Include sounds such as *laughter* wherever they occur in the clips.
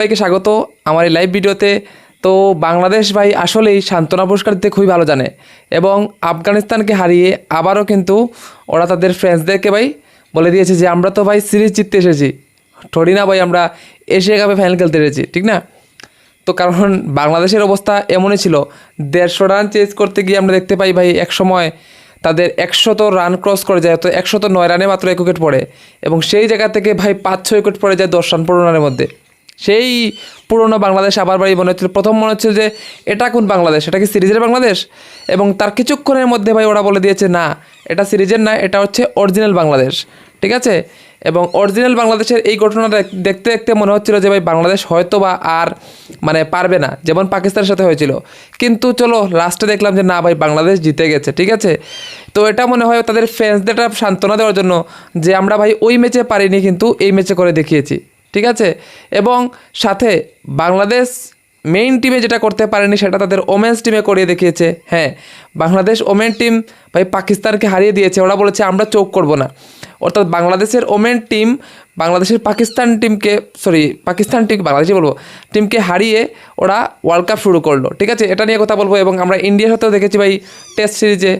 সবাইকে স্বাগত আমার এই লাইভ ভিডিওতে। তো বাংলাদেশ ভাই আসলেই সান্ত্বনা পুরস্কার দিতে খুবই ভালো জানে এবং আফগানিস্তানকে হারিয়ে আবারও কিন্তু ওরা তাদের ফ্রেন্ডসদেরকে ভাই বলে দিয়েছে যে, আমরা তো ভাই সিরিজ জিততে এসেছি। থরি না ভাই, আমরা এশিয়া কাপে ফাইনাল খেলতে এসেছি। ঠিক না? তো কারণ বাংলাদেশের অবস্থা এমনই ছিল। দেড়শো রান চেজ করতে গিয়ে আমরা দেখতে পাই ভাই, এক সময় তাদের একশত রান ক্রস করে যায় তো একশত নয় রানে মাত্র এক উইকেট পড়ে এবং সেই জায়গা থেকে ভাই পাঁচ ছয় উইকেট পড়ে যায় দশ রান পনেরো রানের মধ্যে। সেই পুরনো বাংলাদেশ আবার বাড়ি মনে হচ্ছিল। প্রথম মনে হচ্ছিল যে, এটা কোন বাংলাদেশ? এটা কি সিরিজের বাংলাদেশ? এবং তার কিছুক্ষণের মধ্যে ভাই ওরা বলে দিয়েছে, না, এটা সিরিজের না, এটা হচ্ছে অরিজিনাল বাংলাদেশ। ঠিক আছে? এবং অরিজিনাল বাংলাদেশের এই ঘটনা দেখ- দেখতে দেখতে মনে হচ্ছিল যে ভাই বাংলাদেশ হয়তো বা আর মানে পারবে না, যেমন পাকিস্তানের সাথে হয়েছিল। কিন্তু চলো লাস্টে দেখলাম যে, না ভাই, বাংলাদেশ জিতে গেছে। ঠিক আছে? তো এটা মনে হয় তাদের ফ্যান্সদের সান্ত্বনা দেওয়ার জন্য যে, আমরা ভাই ওই ম্যাচে পারিনি, কিন্তু এই ম্যাচে করে দেখিয়েছি। ঠিক আছে? এবং সাথে বাংলাদেশ মেইন টিমে যেটা করতে পারেনি সেটা তাদের ওমেন্স টিমে করিয়ে দেখিয়েছে। হ্যাঁ বাংলাদেশ ওমেন টিম ভাই পাকিস্তানকে হারিয়ে দিয়েছে। ওরা বলেছে, আমরা চোখ করব না। অর্থাৎ বাংলাদেশের ওমেন টিম বাংলাদেশের পাকিস্তান টিমকে সরি পাকিস্তান টিম বাংলাদেশে বলব টিমকে হারিয়ে ওরা ওয়ার্ল্ড কাপ শুরু করল। ঠিক আছে? এটা নিয়ে কথা বলব এবং আমরা ইন্ডিয়ার সাথেও দেখেছি ভাই টেস্ট সিরিজে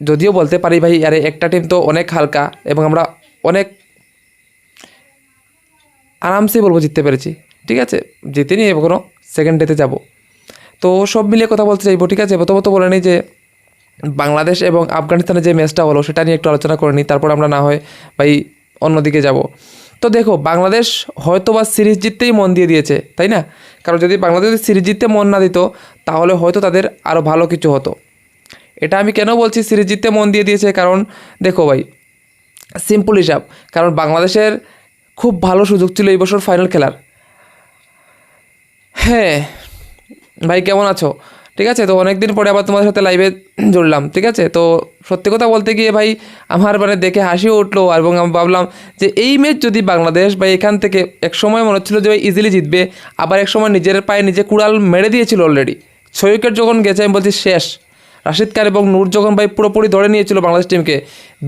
যদিও বলতে পারি ভাই, আরে একটা টিম তো অনেক হালকা এবং আমরা অনেক আরামসে বলব জিততে পেরেছি। ঠিক আছে? জিতিনি এখনও সেকেন্ড ডেতে যাব। তো সব মিলিয়ে কথা বলতে চাইব, ঠিক আছে? প্রথমত বলে নিই যে বাংলাদেশ এবং আফগানিস্তানের যে ম্যাচটা হলো, সেটা নিয়ে একটু আলোচনা করে নিই, তারপর আমরা না হয় ভাই অন্যদিকে যাব। তো দেখো, বাংলাদেশ হয়তো বা সিরিজ জিততেই মন দিয়ে দিয়েছে, তাই না? কারণ যদি বাংলাদেশ যদি সিরিজ জিততে মন না দিত, তাহলে হয়তো তাদের আরও ভালো কিছু হতো। এটা আমি কেন বলছি সিরিজ জিততে মন দিয়ে দিয়েছে? কারণ দেখো ভাই সিম্পল হিসাব, কারণ বাংলাদেশের খুব ভালো সুযোগ ছিল এই বছর ফাইনাল খেলার। হ্যাঁ ভাই কেমন আছো? ঠিক আছে, তো অনেক দিন পরে আবার তোমাদের সাথে লাইভে জুড়লাম, ঠিক আছে? তো সত্যি কথা বলতে গিয়ে ভাই, আমার মানে দেখে হাসিও উঠল এবং আমি ভাবলাম যে এই ম্যাচ যদি বাংলাদেশ ভাই এখান থেকে এক সময় মনে হচ্ছিল যে ভাই ইজিলি জিতবে, আবার এক সময় নিজের পায়ে নিজে কুড়াল মেরে দিয়েছিল অলরেডি ছয় উইকেট যখন গেছে, আমি বলছি শেষ। রাশিদ খান এবং নূর যখন ভাই পুরোপুরি ধরে নিয়েছিল বাংলাদেশ টিমকে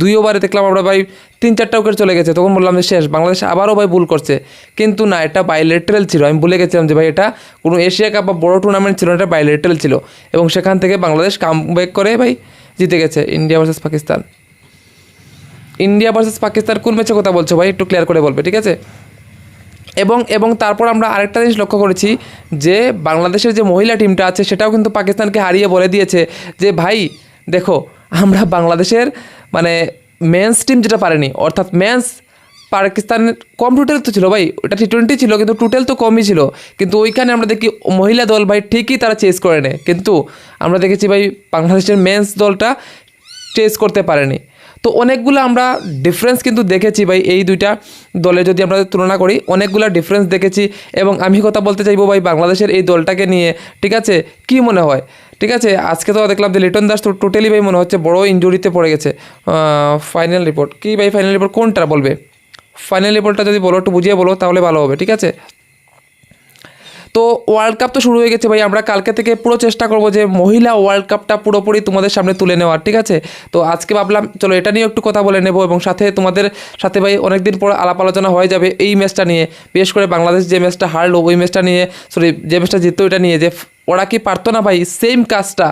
দুই ওভারে দেখলাম আমরা ভাই তিন চারটা উইকেট চলে গেছে, তখন বললাম যে শেষ, বাংলাদেশ আবারও ভাই ভুল করছে। কিন্তু না, এটা বাইলেটারাল ছিল, আমি ভুলে গেছিলাম যে ভাই এটা কোনো এশিয়া কাপ বা বড় টুর্নামেন্ট ছিল এটা বাইলেটারাল ছিল। এবং সেখান থেকে বাংলাদেশ কাম ব্যাক করে ভাই জিতে গেছে India versus Pakistan India versus Pakistan কোন ম্যাচের কথা বলছো ভাই? একটু ক্লিয়ার করে বলবে, ঠিক আছে? এবং এবং তারপর আমরা আরেকটা জিনিস লক্ষ্য করেছি যে বাংলাদেশের যে মহিলা টিমটা আছে, সেটাও কিন্তু পাকিস্তানকে হারিয়ে বলে দিয়েছে যে ভাই, দেখো, আমরা বাংলাদেশের মানে মেন্স টিম যেটা পারেনি, অর্থাৎ মেন্স পাকিস্তানের কম টোটাল তো ছিল ভাই, ওটা টি টোয়েন্টি ছিল, কিন্তু টোটাল তো কমই ছিল। কিন্তু ওইখানে আমরা দেখি মহিলা দল ভাই ঠিকই তারা চেস করে নেয়। কিন্তু আমরা দেখেছি ভাই বাংলাদেশের মেন্স দলটা চেস করতে পারেনি। তো অনেকগুলো আমরা ডিফারেন্স কিন্তু দেখেছি ভাই এই দুইটা দলে যদি আমরা তুলনা করি, অনেকগুলো ডিফারেন্স দেখেছি। এবং আমি কথা বলতে চাইব ভাই বাংলাদেশের এই দলটাকে নিয়ে, ঠিক আছে? কি মনে হয়? ঠিক আছে, আজকে তো দেখলাম যে লিটন দাস তো টোটালি ভাই মনে হচ্ছে বড় ইঞ্জুরিতে পড়ে গেছে। ফাইনাল রিপোর্ট কী ভাই ফাইনাল রিপোর্ট কোনটা বলবে? ফাইনাল রিপোর্টটা যদি বলো, একটু বুঝিয়ে বলো, তাহলে ভালো হবে, ঠিক আছে? তো ওয়ার্ল্ড কাপ তো শুরু হয়ে গেছে ভাই, আমরা কালকে থেকে পুরো চেষ্টা করব যে মহিলা ওয়ার্ল্ড কাপটা পুরোপুরি তোমাদের সামনে তুলে নেওয়ার, ঠিক আছে? তো আজকে ভাবলাম, চলো এটা নিয়ে একটু কথা বলে নেব এবং সাথে তোমাদের সাথে ভাই অনেকদিন পর আলাপ আলোচনা হয়ে যাবে এই ম্যাচটা নিয়ে, বিশেষ করে বাংলাদেশ যে ম্যাচটা হারলো ওই ম্যাচটা নিয়ে সরি যে ম্যাচটা জিততো ওইটা নিয়ে, যে ওরা কি পারতো না ভাই সেম কাজটা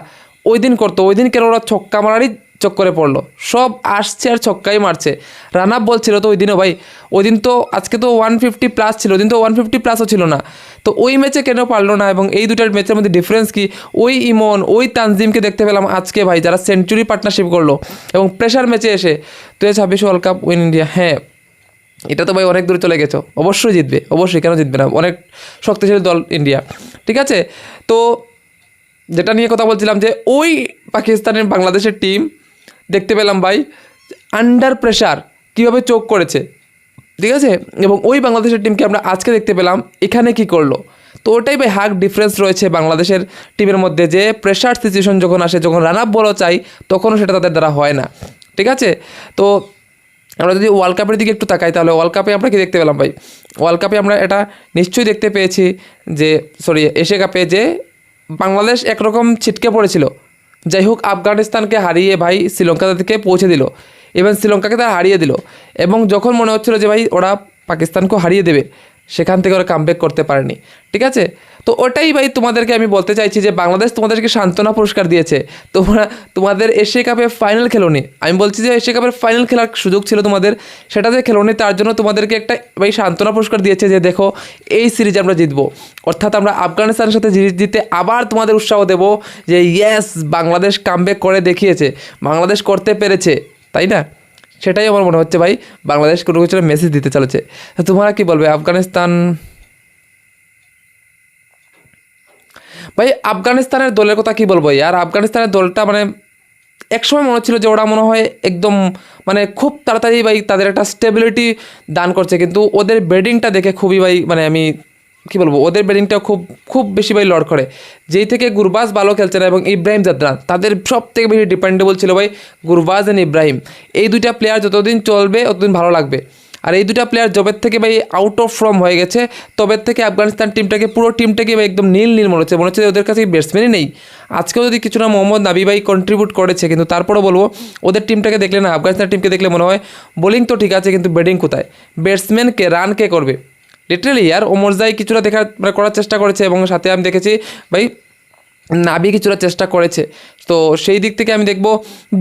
ওই দিন করতো, ওই দিন কেন ওরা ছক্কা মারারই চক্করে পড়ল? সব আসছে আর ছক্কাই মারছে। রান আপ বলছিল তো ওই দিনও ভাই, ওই দিন তো আজকে তো ওয়ান ফিফটি প্লাস ছিল, ওই দিন তো ওয়ান ফিফটি প্লাসও ছিল না। তো ওই ম্যাচে কেন পারল না এবং এই দুটার ম্যাচের মধ্যে ডিফারেন্স কি? ওই ইমন, ওই তানজিমকে দেখতে পেলাম আজকে ভাই, যারা সেঞ্চুরি পার্টনারশিপ করল এবং প্রেশার ম্যাচে এসে হাজার ছাব্বিশ ওয়ার্ল্ড কাপ উইন ইন্ডিয়া হ্যাঁ এটা তো ভাই অনেক দূরে চলে গেছো, অবশ্যই জিতবে, অবশ্যই, কেন জিতবে না? অনেক শক্তিশালী দল ইন্ডিয়া ঠিক আছে? তো যেটা নিয়ে কথা বলছিলাম যে ওই পাকিস্তানের বাংলাদেশের টিম দেখতে পেলাম ভাই আন্ডার প্রেশার কীভাবে চোখ করেছে? ঠিক আছে? এবং ওই বাংলাদেশের টিমকে আমরা আজকে দেখতে পেলাম। এখানে কি করল? তো ওটাই ভাই হাক ডিফারেন্স রয়েছে বাংলাদেশের টিমের মধ্যে যে প্রেশার সিচুয়েশন যখন আসে, যখন রান আপ বলও চাই, তখনও সেটা তাদের দ্বারা হয় না। ঠিক আছে? তো আমরা যদি ওয়ার্ল্ড কাপের দিকে একটু তাকাই, তাহলে ওয়ার্ল্ড কাপে আমরা কি দেখতে পেলাম ভাই? ওয়ার্ল্ড কাপে আমরা এটা নিশ্চয়ই দেখতে পেয়েছি যে সরি এশিয়া কাপে যে বাংলাদেশ একরকম ছিটকে পড়েছিল। যাই হোক, আফগানিস্তানকে হারিয়ে ভাই শ্রীলঙ্কা থেকে পৌঁছে দিল। এবং শ্রীলঙ্কাকে তারা হারিয়ে দিল। এবং যখন মনে হচ্ছিল যে ভাই, ওরা পাকিস্তানকেও হারিয়ে দেবে, সেখান থেকে ওরা কামব্যাক করতে পারেনি। ঠিক আছে? তো ওটাই ভাই তোমাদেরকে আমি বলতে চাইছি যে বাংলাদেশ তোমাদেরকে সান্ত্বনা পুরস্কার দিয়েছে। তোমরা, তোমাদের এশিয়া কাপে ফাইনাল খেলোনি। আমি বলছি যে এশিয়া কাপের ফাইনাল খেলার সুযোগ ছিল তোমাদের। সেটা যে খেলোনি, তার জন্য তোমাদেরকে একটা ভাই সান্ত্বনা পুরস্কার দিয়েছে যে দেখো, এই সিরিজ আমরা জিতবো। অর্থাৎ আমরা আফগানিস্তানের সাথে সিরিজ জিতে আবার তোমাদের উৎসাহ দেবো যে ইয়েস বাংলাদেশ কামব্যাক করে দেখিয়েছে। বাংলাদেশ করতে পেরেছে। তাই না? সেটাই আমার মনে হচ্ছে ভাই। বাংলাদেশ কোনো কিছু মেসেজ দিতে চলেছে। তোমরা কি বলবে আফগানিস্তান? ভাই, আফগানিস্তানের দলের কথা কি বলব? আর আফগানিস্তানের দলটা মানে একসময় মনে হচ্ছিল যে ওরা মনে হয় একদম মানে খুব তাড়াতাড়ি ভাই তাদের একটা স্টেবিলিটি দান করছে। কিন্তু ওদের ব্যাটিংটা দেখে খুবই ভাই মানে আমি কি বলব, ওদের ব্যাটিংটা খুব খুব বেশি ভাই লড় করে। যেই থেকে গুরবাজ ভালো খেলছে না এবং ইব্রাহিম জাদরান তাদের সব থেকে বেশি ডিপেন্ডেবল ছিল ভাই গুরবাজ অ্যান্ড ইব্রাহিম। এই দুইটা প্লেয়ার যতদিন চলবে ততদিন ভালো লাগবে। আর এই দুটা প্লেয়ার জবের থেকে ভাই আউট অফ ফর্ম হয়ে গেছে, তবে থেকে আফগানিস্তান টিমটাকে পুরো টিমটাকে ভাই একদম নীল নীল মনে হচ্ছে। মনে হচ্ছে ওদের কাছে ব্যাটসম্যানই নেই। আজকেও যদি কিছু না মোহাম্মদ নাবি ভাই কন্ট্রিবিউট করেছে, কিন্তু তারপরেও বলব, ওদের টিমটাকে দেখলে না, আফগানিস্তান টিমকে দেখলে মনে হয় বোলিং তো ঠিক আছে, কিন্তু ব্যাটিং কোথায়? ব্যাটসম্যানকে রান কে করবে? লিটারেলি আর ওমরজাই কিছুটা দেখার মানে করার চেষ্টা করেছে এবং সাথে আমি দেখেছি, ভাই নাবি কিছুটা চেষ্টা করেছে। তো সেই দিক থেকে আমি দেখব,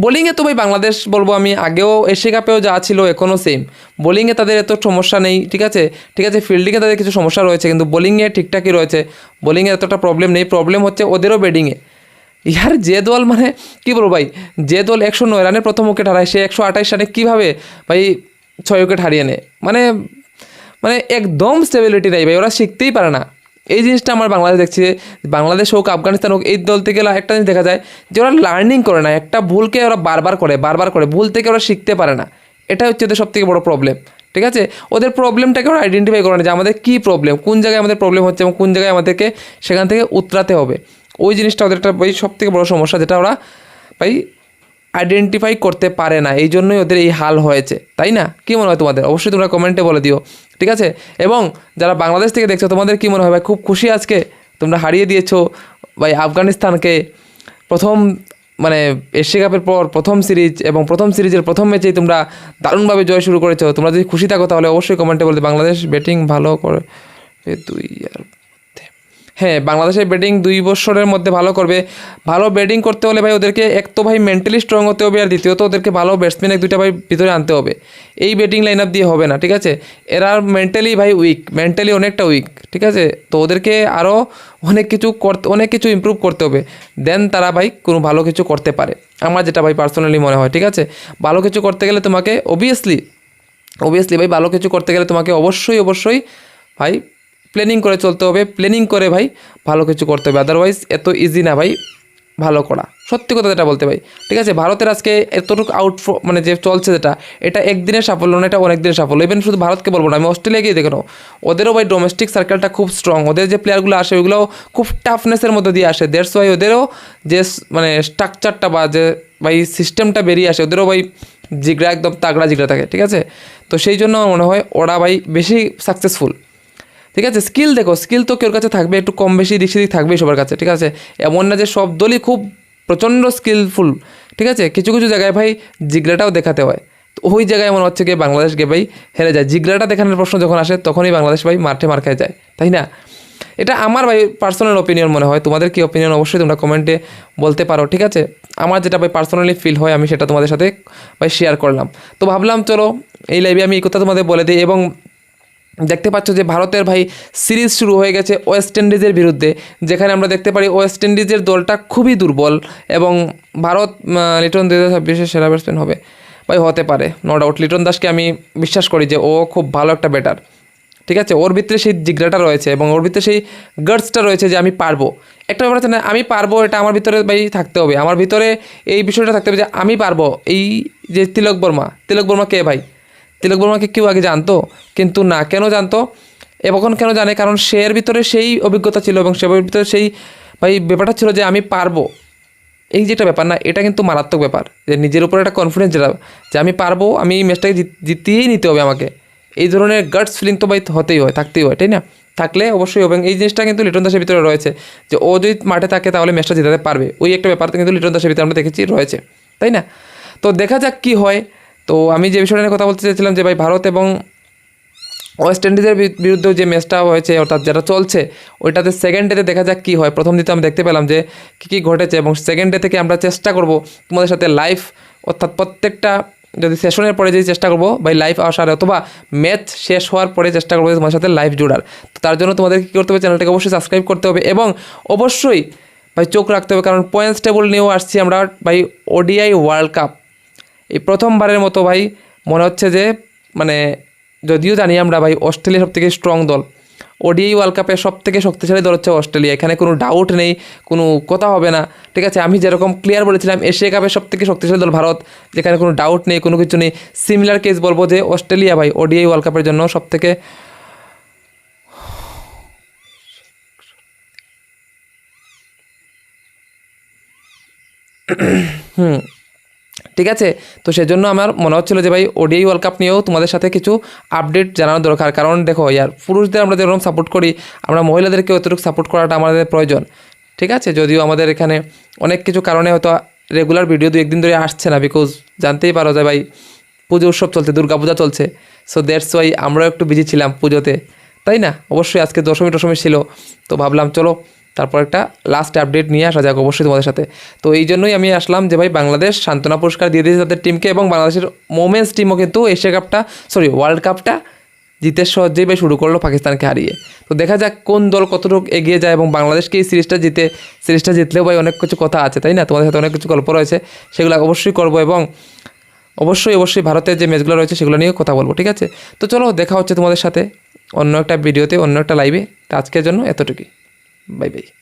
বোলিংয়ে তো ভাই বাংলাদেশ বলব আমি, আগেও এশিয়া কাপেও যা ছিল এখনও সেম বোলিংয়ে তাদের এত সমস্যা নেই, ঠিক আছে? ঠিক আছে ফিল্ডিংয়ে তাদের কিছু সমস্যা রয়েছে, কিন্তু বোলিংয়ে ঠিকঠাকই রয়েছে। বোলিংয়ে এতটা প্রবলেম নেই প্রবলেম হচ্ছে ওদেরও ব্যাটিংয়ে ইয়ার যে দল মানে কী বলব ভাই? যে দল একশো নয় রানের প্রথম উইকেট হারায়, সে একশো আঠাশ রানে কীভাবে ভাই ছয় উইকেট হারিয়ে নেয়? মানে মানে একদম স্টেবিলিটি নেই ভাই, ওরা শিখতেই পারে না। এই জিনিসটা আমার বাংলাদেশ দেখছি বাংলাদেশ হোক, আফগানিস্তান হোক, এই দল থেকে একটা জিনিস দেখা যায় যে ওরা লার্নিং করে না, একটা ভুলকে ওরা বারবার করে বারবার করে, ভুল থেকে ওরা শিখতে পারে না। এটা হচ্ছে ওদের সবথেকে বড় প্রবলেম ঠিক আছে? ওদের প্রবলেমটাকে ওরা আইডেন্টিফাই করে না যে আমাদের কী প্রবলেম কোন জায়গায় আমাদের প্রবলেম হচ্ছে এবং কোন জায়গায় আমাদেরকে সেখান থেকে উতরাতে হবে। ওই জিনিসটা ওদের একটা ওই সব থেকে বড়ো সমস্যা, যেটা ওরা ভাই আইডেন্টিফাই করতে পারে না। এই জন্যই ওদের এই হাল হয়েছে, তাই না? কী মনে হয় তোমাদের? অবশ্যই তোমরা কমেন্টে বলে দিও। ঠিক আছে? এবং যারা বাংলাদেশ থেকে দেখছ, তোমাদের কি মনে হয় ভাই? খুব খুশি আজকে? তোমরা হারিয়ে দিয়েছ। ভাই, আফগানিস্তানকে প্রথম মানে এশিয়া কাপের পর প্রথম সিরিজ এবং প্রথম সিরিজের প্রথম ম্যাচেই তোমরা দারুণভাবে জয় শুরু করেছ। তোমরা যদি খুশি থাকো, তাহলে অবশ্যই কমেন্টে বলতে বাংলাদেশ ব্যাটিং ভালো করে। দুই আর হ্যাঁ বাংলাদেশের ব্যাটিং দুই বছরের মধ্যে ভালো করবে। ভালো ব্যাটিং করতে হলে ভাই ওদেরকে এক তো ভাই মেন্টালি স্ট্রং হতে হবে আর দ্বিতীয়ত ওদেরকে ভালো ব্যাটসম্যান এক দুইটা ভাই ভিতরে আনতে হবে। এই ব্যাটিং লাইন আপ দিয়ে হবে না, ঠিক আছে? এরা মেন্টালি ভাই উইক মেন্টালি অনেকটা উইক ঠিক আছে? তো ওদেরকে আরও অনেক কিছু করতে অনেক কিছু ইমপ্রুভ করতে হবে। দেন তারা ভাই কোনো ভালো কিছু করতে পারে। আমার যেটা ভাই পার্সোনালি মনে হয়, ঠিক আছে? ভালো কিছু করতে গেলে তোমাকে অবভিয়াসলি অবভিয়াসলি ভাই ভালো কিছু করতে গেলে তোমাকে অবশ্যই অবশ্যই ভাই প্ল্যানিং করে চলতে হবে প্ল্যানিং করে ভাই ভালো কিছু করতে হবে আদারওয়াইজ এত ইজি না ভাই, ভালো করা। সত্যি কথা যেটা বলতে ভাই, ঠিক আছে? ভারতের আজকে এতটুকু আউট মানে যে চলছে যেটা, এটা একদিনের সাফল্য না, এটা অনেক দিনের সাফল্য। ইভেন শুধু ভারতকে বলব না, আমি অস্ট্রেলিয়াকেই দেখে নাও। ওদেরও ভাই ডোমেস্টিক সার্কেলটা খুব স্ট্রং ওদের যে প্লেয়ারগুলো আসে, ওইগুলোও খুব টাফনেসের মধ্যে দিয়ে আসে। দেড়শ ভাই ওদেরও যে মানে স্ট্রাকচারটা বা যে ভাই সিস্টেমটা বেরিয়ে আসে, ওদেরও ভাই জিগড়া একদম তাগড়া জিগড়া থাকে, ঠিক আছে? তো সেই জন্য মনে হয় ওরা ভাই বেশি সাকসেসফুল ঠিক আছে? স্কিল দেখো স্কিল তো কেউর কাছে থাকবে, একটু কম বেশি দিক সেদিক থাকবেই সবার কাছে, ঠিক আছে? এমন না যে সব দলই খুব প্রচণ্ড স্কিলফুল ঠিক আছে? কিছু কিছু জায়গায় ভাই জিগড়াটাও দেখাতে হয়। তো ওই জায়গায় মনে হচ্ছে কি বাংলাদেশ গে ভাই হেরে যায়। জিগড়াটা দেখানোর প্রশ্ন যখন আসে, তখনই বাংলাদেশ ভাই মাঠে মার খেয়ে যায়, তাই না? এটা আমার ভাই পার্সোনাল ওপিনিয়ন মনে হয়। তোমাদের কি ওপিনিয়ন অবশ্যই তোমরা কমেন্টে বলতে পারো, ঠিক আছে? আমার যেটা ভাই পার্সোনালি ফিল হয়, আমি সেটা তোমাদের সাথে ভাই শেয়ার করলাম। তো ভাবলাম, চলো, এই লাইভে আমি এই কথা তোমাদের বলে দিই এবং দেখতে পাচ্ছ যে ভারতের ভাই সিরিজ শুরু হয়ে গেছে ওয়েস্ট ইন্ডিজের বিরুদ্ধে, যেখানে আমরা দেখতে পারি ওয়েস্ট ইন্ডিজের দলটা খুবই দুর্বল এবং ভারত লিটন দুই হাজার ছাব্বিশের সেরা ব্যাটসম্যান হবে ভাই হতে পারে নো ডাউট লিটন দাসকে আমি বিশ্বাস করি যে ও খুব ভালো একটা ব্যাটার ঠিক আছে? ওর ভিতরে সেই জিজ্ঞাটা রয়েছে এবং ওর ভিতরে সেই গার্ডসটা রয়েছে যে আমি পারব। একটা ব্যাপার আছে না, আমি পারব এটা আমার ভিতরে ভাই থাকতে হবে। আমার ভিতরে এই বিষয়টা থাকতে হবে যে আমি পারব। এই যে তিলক বর্মা তিলক বর্মা কে ভাই? তিলক বর্মাকে কেউ আগে জানতো, কিন্তু না, কেন জানতো? এবং কেন জানে? কারণ সে এর ভিতরে সেই অভিজ্ঞতা ছিল এবং সে ভিতরে সেই, ভাই, ব্যাপারটা ছিল যে আমি পারব। এই যেটা ব্যাপার না, এটা কিন্তু মারাত্মক ব্যাপার। যে নিজের উপরে একটা কনফিডেন্স যেটা, যে আমি পারব, আমি এই ম্যাচটাকে জিত- জিতিয়েই নিতে হবে আমাকে। এই ধরনের গার্ডস ফিলিং তো ভাই হতেই হয়, থাকতেই হয়, তাই না? থাকলে অবশ্যই এবং এই জিনিসটা কিন্তু লিটন দাসের ভিতরে রয়েছে, যে ও যদি মাঠে থাকে তাহলে ম্যাচটা জেতাতে পারবে। ওই একটা ব্যাপার কিন্তু লিটন দাসের ভিতরে আমরা দেখেছি রয়েছে, তাই না? তো দেখা যাক কী হয়। তো আমি যে বিষয়টা নিয়ে কথা বলতে চাইছিলাম যে ভাই ভারত এবং ওয়েস্ট ইন্ডিজের বিরুদ্ধে যে ম্যাচটা হয়েছে, অর্থাৎ যেটা চলছে, ওইটাতে সেকেন্ড ডেতে দেখা যাক কী হয়। প্রথম দিতে আমি দেখতে পেলাম যে কী কী ঘটেছে এবং সেকেন্ড ডে থেকে আমরা চেষ্টা করব তোমাদের সাথে লাইভ অর্থাৎ প্রত্যেকটা যদি সেশনের পরে যদি চেষ্টা করব, বা লাইভ আসার অথবা ম্যাচ শেষ হওয়ার পরে চেষ্টা করব যে তোমাদের সাথে লাইভ জোড়ার। তো তার জন্য তোমাদের কী করতে হবে? চ্যানেলটাকে অবশ্যই সাবস্ক্রাইব করতে হবে এবং অবশ্যই ভাই চোখ রাখতে হবে, কারণ পয়েন্টস টেবল নিয়েও আসছি আমরা ভাই ওডিআই ওয়ার্ল্ড কাপ এই প্রথমবারের মতো ভাই মনে হচ্ছে যে মানে যদিও জানি আমরা ভাই অস্ট্রেলিয়া সব থেকে স্ট্রং দল। ওডিআই ওয়ার্ল্ড কাপের সব থেকে শক্তিশালী দল হচ্ছে অস্ট্রেলিয়া। এখানে কোনো ডাউট নেই, কোনো কথা হবে না। ঠিক আছে, আমি যেরকম ক্লিয়ার বলেছিলাম, এশিয়া কাপের সব থেকে শক্তিশালী দল ভারত, যেখানে কোনো ডাউট নেই, কোনো কিছু নেই। সিমিলার কেস বলব যে, অস্ট্রেলিয়া ভাই, ওডিআই ওয়ার্ল্ড কাপের জন্য সব থেকে *clears throat* হুম। ঠিক আছে? তো সেজন্য আমার মনে হচ্ছিল যে ভাই ওডিআই ওয়ার্ল্ড কাপ নিয়েও তোমাদের সাথে কিছু আপডেট জানানো দরকার। কারণ দেখো, ইয়ার পুরুষদের আমরা যেরকম সাপোর্ট করি, আমরা মহিলাদেরকে অতটুকু সাপোর্ট করাটা আমাদের প্রয়োজন। ঠিক আছে? যদিও আমাদের এখানে অনেক কিছু কারণে হয়তো রেগুলার ভিডিও দু একদিন ধরে আসছে না বিকজ জানতেই পারো যে ভাই, পুজো উৎসব চলছে দুর্গা পূজা চলছে। সো দ্যাটস ওয়াই আমরাও একটু বিজি ছিলাম পুজোতে। তাই না? অবশ্যই আজকে দশমী টশমী ছিল, তো ভাবলাম চলো তারপর একটা লাস্ট আপডেট নিয়ে আসা যাক অবশ্যই তোমাদের সাথে। তো এই জন্যই আমি আসলাম যে ভাই, বাংলাদেশ সান্ত্বনা পুরস্কার দিয়ে দিয়েছে তাদের টিমকে এবং বাংলাদেশের মোমেন্স টিমও কিন্তু এশিয়া কাপটা সরি ওয়ার্ল্ড কাপটা জিতের সহজেই ভাই শুরু করল পাকিস্তানকে হারিয়ে। তো দেখা যাক কোন দল কতটুকু এগিয়ে যায় এবং বাংলাদেশকে এই সিরিজটা জিতে, সিরিজটা জিতলেও ভাই অনেক কিছু কথা আছে, তাই না? তোমাদের সাথে অনেক কিছু গল্প রয়েছে, সেগুলো অবশ্যই করব এবং অবশ্যই অবশ্যই ভারতের যে ম্যাচগুলো রয়েছে সেগুলো নিয়ে কথা বলব, ঠিক আছে? তো চলো দেখা হচ্ছে তোমাদের সাথে অন্য একটা ভিডিওতে অন্য একটা লাইভে আজকের জন্য এতটুকুই। maybe